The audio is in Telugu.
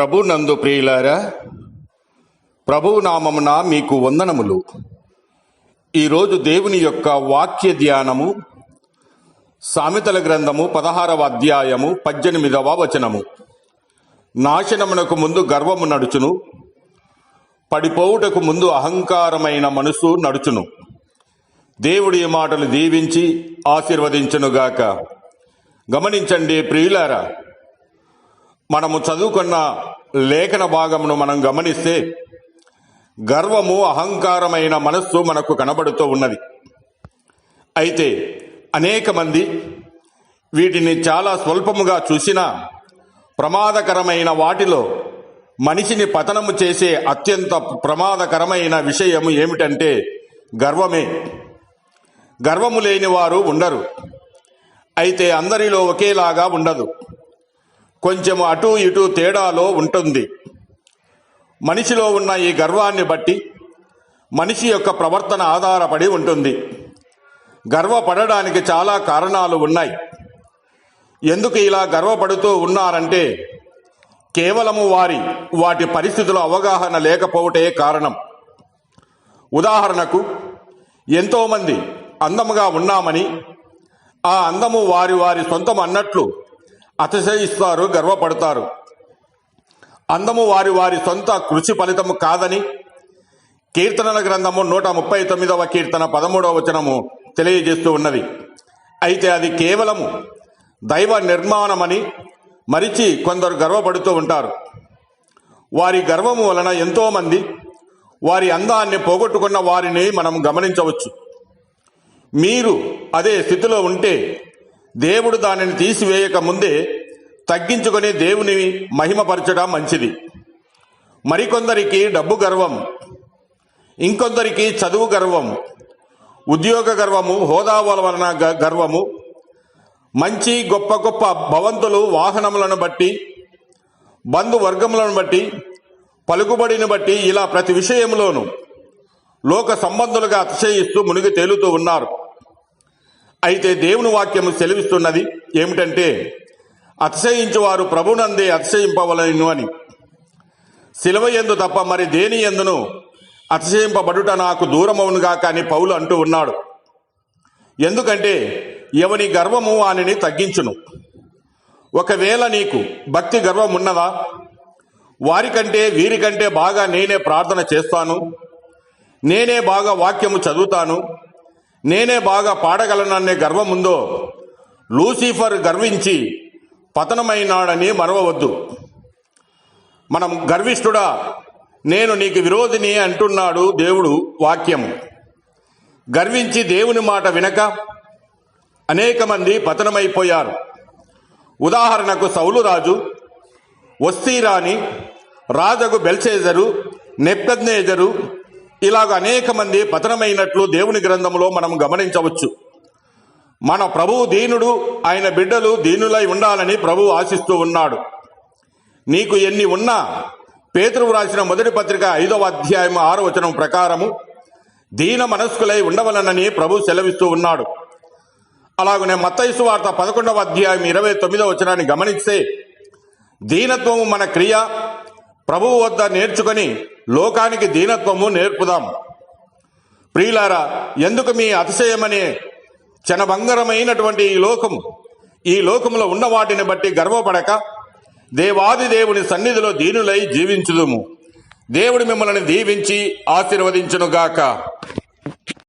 ప్రభు నందు ప్రియులారా ప్రభు నామమున మీకు వందనములు. ఈరోజు దేవుని యొక్క వాక్య ధ్యానము సామెతల గ్రంథము పదహారవ అధ్యాయము పద్దెనిమిదవ వచనము. నాశనమునకు ముందు గర్వము నడుచును పడిపోవుటకు ముందు అహంకారమైన మనసు నడుచును. దేవుడి మాటలు దీవించి ఆశీర్వదించునుగాక. గమనించండి ప్రియులారా మనము చదువుకున్న లేఖన భాగమును మనం గమనిస్తే గర్వము అహంకారమైన మనస్సు మనకు కనబడుతూ ఉన్నది. అయితే అనేక మంది వీటిని చాలా స్వల్పముగా చూసినా ప్రమాదకరమైన వాటిలో మనిషిని పతనము చేసే అత్యంత ప్రమాదకరమైన విషయము ఏమిటంటే గర్వమే. గర్వము లేని వారు ఉండరు. అయితే అందరిలో ఒకేలాగా ఉండదు. కొంచెం అటు ఇటు తేడాలో ఉంటుంది. మనిషిలో ఉన్న ఈ గర్వాన్ని బట్టి మనిషి యొక్క ప్రవర్తన ఆధారపడి ఉంటుంది. గర్వపడడానికి చాలా కారణాలు ఉన్నాయి. ఎందుకు ఇలా గర్వపడుతూ ఉన్నారంటే కేవలము వారి వాటి పరిస్థితుల అవగాహన లేకపోవటే కారణం. ఉదాహరణకు ఎంతోమంది అందముగా ఉన్నామని ఆ అందము వారి వారి సొంతం అన్నట్లు అతిశయిస్తారు గర్వపడతారు. అందము వారి వారి సొంత కృషి ఫలితము కాదని కీర్తనల గ్రంథము నూట ముప్పై తొమ్మిదవ కీర్తన పదమూడవ వచనము తెలియజేస్తూ ఉన్నది. అయితే అది కేవలము దైవ నిర్మాణమని మరిచి కొందరు గర్వపడుతూ ఉంటారు. వారి గర్వము వలన ఎంతోమంది వారి అందాన్ని పోగొట్టుకున్న వారిని మనం గమనించవచ్చు. మీరు అదే స్థితిలో ఉంటే దేవుడు దానిని తీసివేయక ముందే తగ్గించుకొని దేవుని మహిమపరచడం మంచిది. మరికొందరికి డబ్బు గర్వం ఇంకొందరికి చదువు గర్వం ఉద్యోగ గర్వము హోదా వలన గ- గర్వము మంచి గొప్ప గొప్ప భవంతులు వాహనములను బట్టి బంధువర్గములను బట్టి పలుకుబడిని బట్టి ఇలా ప్రతి విషయంలోనూ లోక సంబంధులుగా అతిశయిస్తూ మునిగి తేలుతూ ఉన్నారు. అయితే దేవుని వాక్యము సెలవిస్తున్నది ఏమిటంటే అతిశయించువారు ప్రభునందే అతిశయింపవలను అని. శిలవ ఎందు తప్ప మరి దేని ఎందును? అతిశయింపబడుట నాకు దూరమవునుగా కానీ పౌలు అంటూ ఉన్నాడు. ఎందుకంటే ఎవని గర్వము వానిని తగ్గించును. ఒకవేళ నీకు భక్తి గర్వం ఉన్నదా వారికంటే వీరికంటే బాగా నేనే ప్రార్థన చేస్తాను. నేనే బాగా వాక్యము చదువుతాను. నేనే బాగా పాడగలననే గర్వం ఉందో లూసిఫర్ గర్వించి పతనమైనాడని మరవవద్దు. మనం గర్విష్ఠుడా నేను నీకు విరోధిని అంటున్నాడు దేవుడు వాక్యం. గర్వించి దేవుని మాట వినక అనేక మంది పతనమైపోయారు. ఉదాహరణకు సౌలు రాజు వస్తీరాని రాజగు బెల్సేజరు నెప్కద్నేజరు ఇలాగ అనేక మంది పతనమైనట్లు దేవుని గ్రంథంలో మనం గమనించవచ్చు. మన ప్రభువు దీనుడు ఆయన బిడ్డలు దీనులై ఉండాలని ప్రభువు ఆశిస్తూ ఉన్నాడు. నీకు ఎన్ని ఉన్నా పేతురు రాసిన మొదటి పత్రిక ఐదవ అధ్యాయం ఆరో వచనం ప్రకారము దీన మనస్కులై ఉండవలనని ప్రభు సెలవిస్తూ ఉన్నాడు. అలాగనే మత్తైసు వార్త పదకొండవ అధ్యాయం ఇరవై తొమ్మిదవ వచనాన్ని గమనిస్తే దీనత్వము మన క్రియ ప్రభువు వద్ద నేర్చుకొని లోకానికి దీనత్వము నేర్పుదాం. ప్రియులారా ఎందుకు మీ అతిశయమనే చనబంగరమైనటువంటి ఈ లోకము? ఈ లోకములో ఉన్న వాటిని బట్టి గర్వపడక దేవాది దేవుని సన్నిధిలో దీనులై జీవించుదుము. దేవుడు మిమ్మల్ని దీవించి ఆశీర్వదించునుగాక.